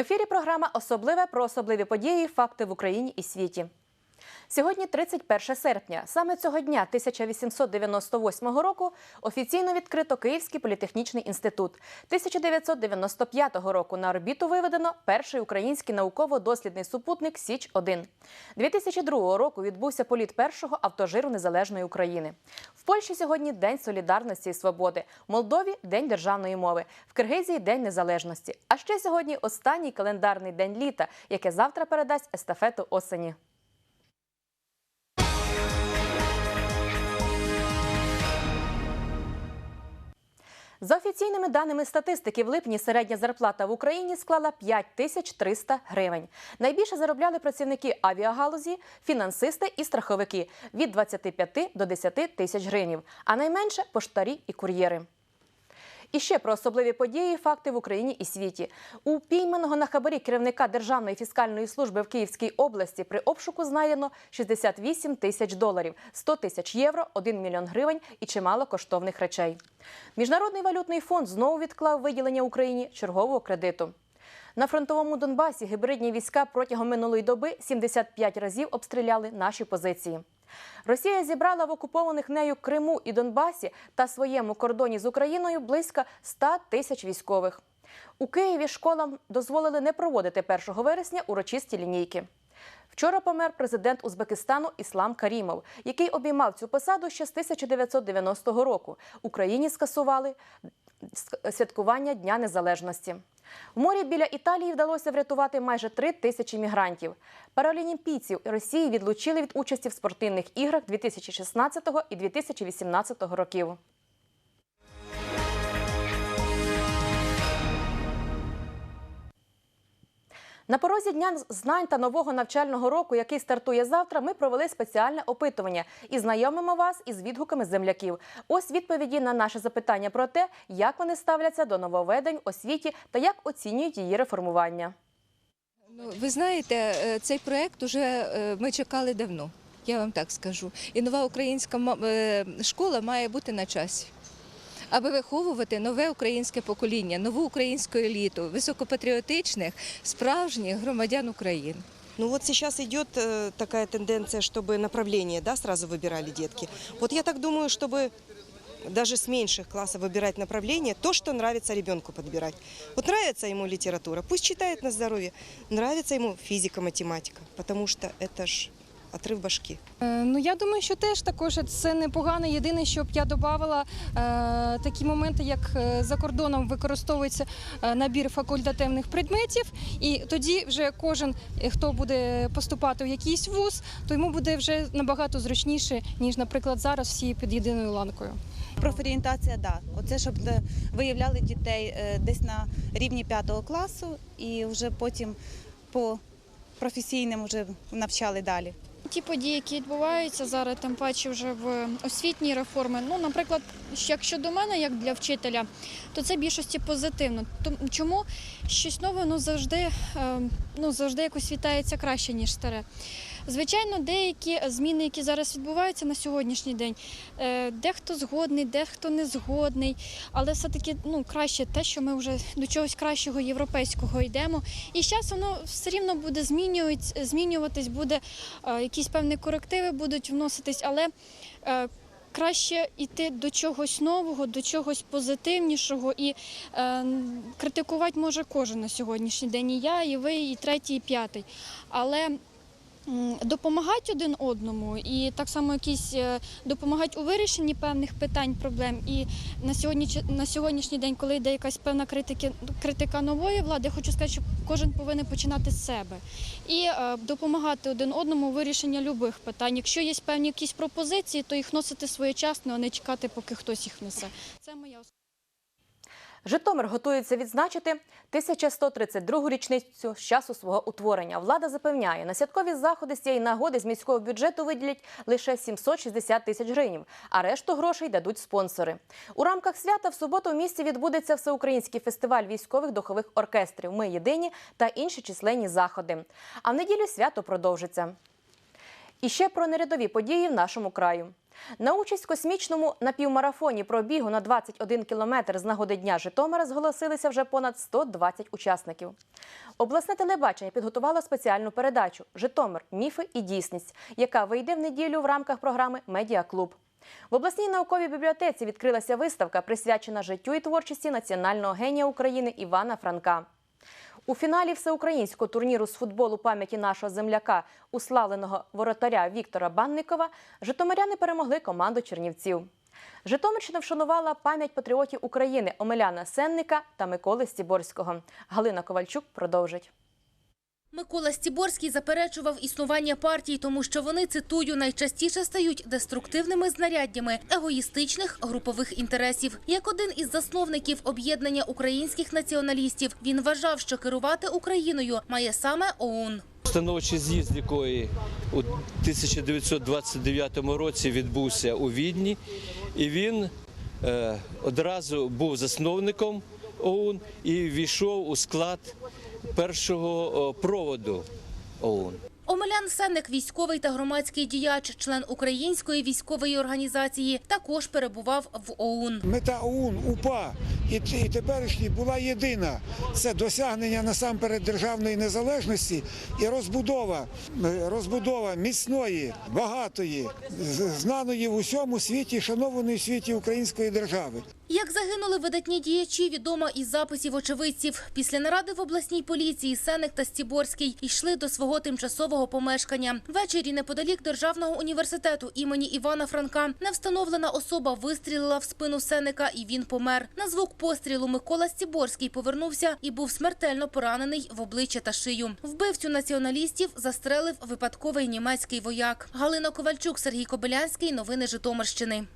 ефірі програма Особливе про особливі події, факти в Україні і світі. Сьогодні 31 серпня. Саме цього дня 1898 року офіційно відкрито Київський політехнічний інститут. 1995 року на орбіту виведено перший український науково-дослідний супутник Січ 1 2002 року відбувся політ першого автожиру незалежної України. В Польщі сьогодні День солідарності і свободи. В Молдові День державної мови, в Киргизії День незалежності. А ще сьогодні останній календарний день літа, яке завтра передасть естафету осені. За офіційними даними статистики, в липні середня зарплата в Україні склала 5300 гривень. Найбільше заробляли працівники авіагалузі, фінансисти і страховики від 25 до 10 тисяч гривень, а найменше поштарі і кур'єри. І ще про особливі події, і факти в Україні і світі. У пійманого на хабарі керівника Державної фіскальної служби в Київській області при обшуку знайдено 68 тисяч доларів, 100 тисяч євро, 1 мільйон гривень і чимало коштовних речей. Міжнародний валютний фонд знову відклав виділення Україні чергового кредиту. На фронтовому Донбасі гібридні війська протягом минулої доби 75 разів обстріляли наші позиції. Росія зібрала в окупованих нею Криму і Донбасі та своєму кордоні з Україною близько 100 тисяч військових. У Києві школам дозволили не проводити 1 вересня урочисті лінійки. Вчора помер президент Узбекистану Іслам Карімов, який обіймав цю посаду ще з 1990 року. Україні скасували святкування Дня Незалежності. В морі біля Італії вдалося врятувати майже три тисячі мігрантів. Паралімпійців Росії відлучили від участі в спортивних іграх 2016 і 2018 років. На порозі дня знань та нового навчального року, який стартує завтра, ми провели спеціальне опитування і знайомимо вас із відгуками земляків. Ось відповіді на наше запитання про те, як вони ставляться до нововведень освіті та як оцінюють її реформування. Ну, ви знаєте, е, цей проект уже е, ми чекали давно. Я вам так скажу. І нова українська е, школа має бути на часі, аби виховувати нове українське покоління, нову українську еліту, високопатріотичних, справжніх громадян України. Ну вот сейчас идет э, такая тенденция, чтобы направление да, сразу выбирали детки. Вот я так думаю, чтобы даже с меньших классов выбирать направление, то, что нравится ребенку подбирать. Вот нравится ему литература, пусть читает на здоровье. Нравится ему физика, математика, потому что это ж отрыв башки. Е, Ну я думаю, що теж також це непогано. Єдине, щоб я додавала е, такі моменти, як е, за кордоном використовується набір факультативних предметів, і тоді вже кожен, хто буде поступати в якийсь вуз, то йому буде вже набагато зручніше, ніж, наприклад, зараз всі під єдиною ланкою. Профорієнтація, да. Оце щоб виявляли дітей десь на рівні п'ятого класу і вже потім по професійним вже навчали далі. Ті події, які відбуваються зараз, тим паче вже в освітній реформі. Ну, наприклад, якщо до мене, як для вчителя, то це більшості позитивно. Чому щось нове ну, завжди, е, ну, завжди якось вітається краще, ніж старе. Звичайно, деякі зміни, які зараз відбуваються на сьогоднішній день, е, дехто згодний, дехто не згодний, але все-таки ну, краще те, що ми вже до чогось кращого європейського йдемо. І зараз воно все рівно буде змінюватись, буде е, якісь певні корективи будуть вноситись, але е, краще йти до чогось нового, до чогось позитивнішого і е, критикувати може кожен на сьогоднішній день. І я, і ви, і третій, і п'ятий. Але допомагати один одному і так само якісь е, допомагати у вирішенні певних питань, проблем. І на сьогодні на сьогоднішній день, коли йде якась певна критики, критика нової влади, я хочу сказати, що кожен повинен починати з себе і е, допомагати один одному у вирішенні будь-яких питань. Якщо є певні якісь пропозиції, то їх носити своєчасно, а не чекати, поки хтось їх несе. Це моя Житомир готується відзначити 1132-гу річницю з часу свого утворення. Влада запевняє, на святкові заходи з цієї нагоди з міського бюджету виділять лише 760 тисяч гривень, а решту грошей дадуть спонсори. У рамках свята в суботу в місті відбудеться всеукраїнський фестиваль військових духових оркестрів Ми єдині та інші численні заходи. А в неділю свято продовжиться. І ще про нерядові події в нашому краю. На участь в космічному напівмарафоні пробігу на 21 кілометр з нагоди Дня Житомира зголосилися вже понад 120 учасників. Обласне телебачення підготувало спеціальну передачу Житомир. Міфи і дійсність, яка вийде в неділю в рамках програми Медіаклуб. В обласній науковій бібліотеці відкрилася виставка, присвячена життю і творчості національного генія України Івана Франка. У фіналі всеукраїнського турніру з футболу пам'яті нашого земляка, уславленого воротаря Віктора Банникова, житомиряни перемогли команду чернівців. Житомирщина вшанувала пам'ять патріотів України Омеляна Сенника та Миколи Стіборського. Галина Ковальчук продовжить. Микола Стіборський заперечував існування партій, тому що вони, цитую, найчастіше стають деструктивними знаряддями егоїстичних групових інтересів. Як один із засновників об'єднання українських націоналістів, він вважав, що керувати Україною має саме ОУН. Установчий з'їзд, якої у 1929 році відбувся у Відні, і він е, одразу був засновником ОУН і війшов у склад першого проводу ОУН. Омелян Сенник, військовий та громадський діяч, член української військової організації, також перебував в ОУН. Мета ОУН, УПА і, теперішній була єдина. Це досягнення насамперед державної незалежності і розбудова, е, розбудова міцної, багатої, знаної в усьому світі, шанованої в світі української держави. Як загинули видатні діячі, відомо із записів очевидців. Після наради в обласній поліції Сеник та Стіборський йшли до свого тимчасового помешкання. Ввечері неподалік державного університету імені Івана Франка невстановлена особа вистрілила в спину Сеника, і він помер. На звук пострілу Микола Стіборський повернувся і був смертельно поранений в обличчя та шию. Вбивцю націоналістів застрелив випадковий німецький вояк. Галина Ковальчук, Сергій Кобилянський. Новини Житомирщини.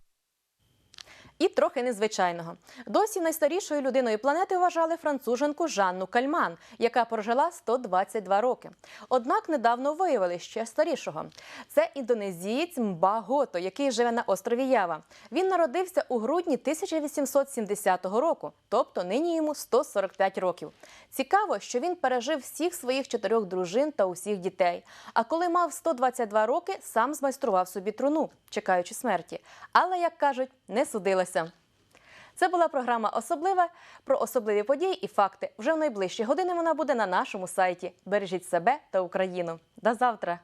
І трохи незвичайного. Досі найстарішою людиною планети вважали француженку Жанну Кальман, яка прожила 122 роки. Однак недавно виявили ще старішого. Це індонезієць Мбагото, який живе на острові Ява. Він народився у грудні 1870 року, тобто нині йому 145 років. Цікаво, що він пережив всіх своїх чотирьох дружин та усіх дітей. А коли мав 122 роки, сам змайстрував собі труну, чекаючи смерті. Але, як кажуть, не судилася. Це була програма Особливе про особливі події і факти. Вже в найближчі години вона буде на нашому сайті. Бережіть себе та Україну. До завтра!